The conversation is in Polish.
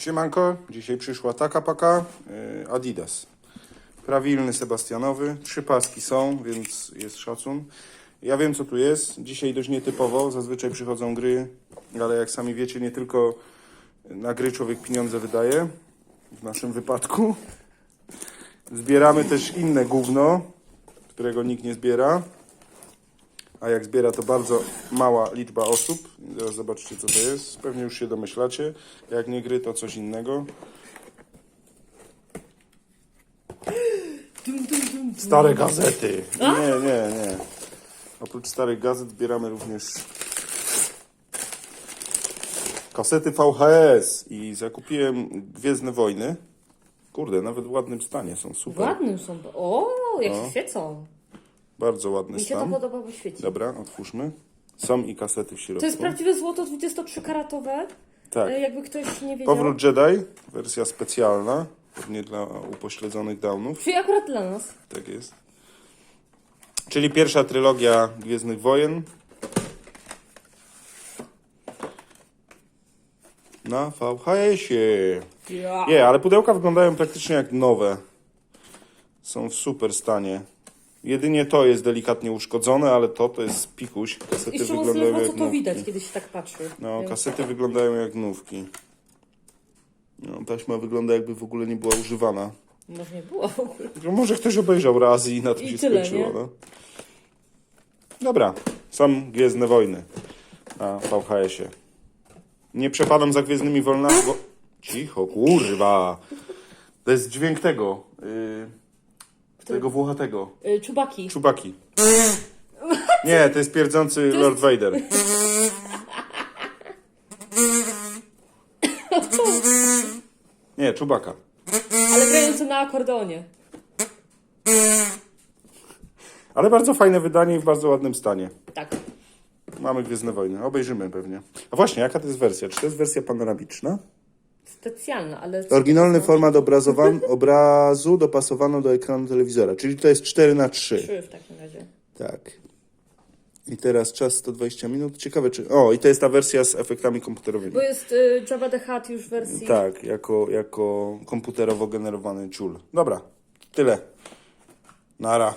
Siemanko, dzisiaj przyszła taka paka y, Adidas. Prawilny Sebastianowy, trzy paski są, więc jest szacun. Ja wiem co tu jest, dzisiaj dość nietypowo, zazwyczaj przychodzą gry, ale jak sami wiecie, nie tylko na gry człowiek pieniądze wydaje, w naszym wypadku. Zbieramy też inne gówno, którego nikt nie zbiera. A jak zbiera to bardzo mała liczba osób. Zaraz zobaczycie co to jest. Pewnie już się domyślacie. Jak nie gry to coś innego. Stare gazety. Nie, nie, nie. Oprócz starych gazet zbieramy również kasety VHS i zakupiłem Gwiezdne Wojny. Kurde, nawet w ładnym stanie są, super. Ładnym są. O, jak się świecą. Bardzo ładny Mi się to stan. podoba, bo świeci. Dobra, otwórzmy. Są i kasety w środku. To jest prawdziwe złoto 23-karatowe. Tak. E, Jakby ktoś nie wiedział. Powrót Jedi, wersja specjalna, pewnie dla upośledzonych downów, Czyli akurat dla nas. tak jest. Czyli pierwsza trylogia Gwiezdnych Wojen. Na VHS-ie. Nie, ale pudełka wyglądają praktycznie jak nowe. Są w super stanie. Jedynie to jest delikatnie uszkodzone, ale to to jest pikuś. Kasety mocno wyglądają jak co to nówki. widać, kiedy się tak patrzy. No, Więc- kasety wyglądają jak nówki. No, taśma wygląda jakby w ogóle nie była używana. Może nie było w ogóle. No, może ktoś obejrzał raz i na tym I się tyle, skończyło. nie? No. Dobra, są Gwiezdne Wojny na VHS-ie. Nie przepadam za Gwiezdnymi Wolnami, bo... Cicho, kurwa! To jest dźwięk tego, yy, tego włochatego. Y, Czubaki. Czubaki. Nie, to jest pierdzący Lord Vader. Nie, Czubaka. Ale grający na akordeonie. Ale bardzo fajne wydanie i w bardzo ładnym stanie. Tak. Mamy Gwiezdne Wojny. Obejrzymy pewnie. A właśnie, jaka to jest wersja? Czy to jest wersja panoramiczna? Specjalna, ale... Oryginalny format obrazowan- obrazu dopasowano do ekranu telewizora, czyli to jest 4 na 3 Trzy w takim razie. Tak. I teraz czas 120 minut. Ciekawe czy... O, i to jest ta wersja z efektami komputerowymi. Bo jest y, Jabba the Hutt już w wersji... Tak, jako, jako komputerowo generowany ciul. Dobra, tyle. Nara.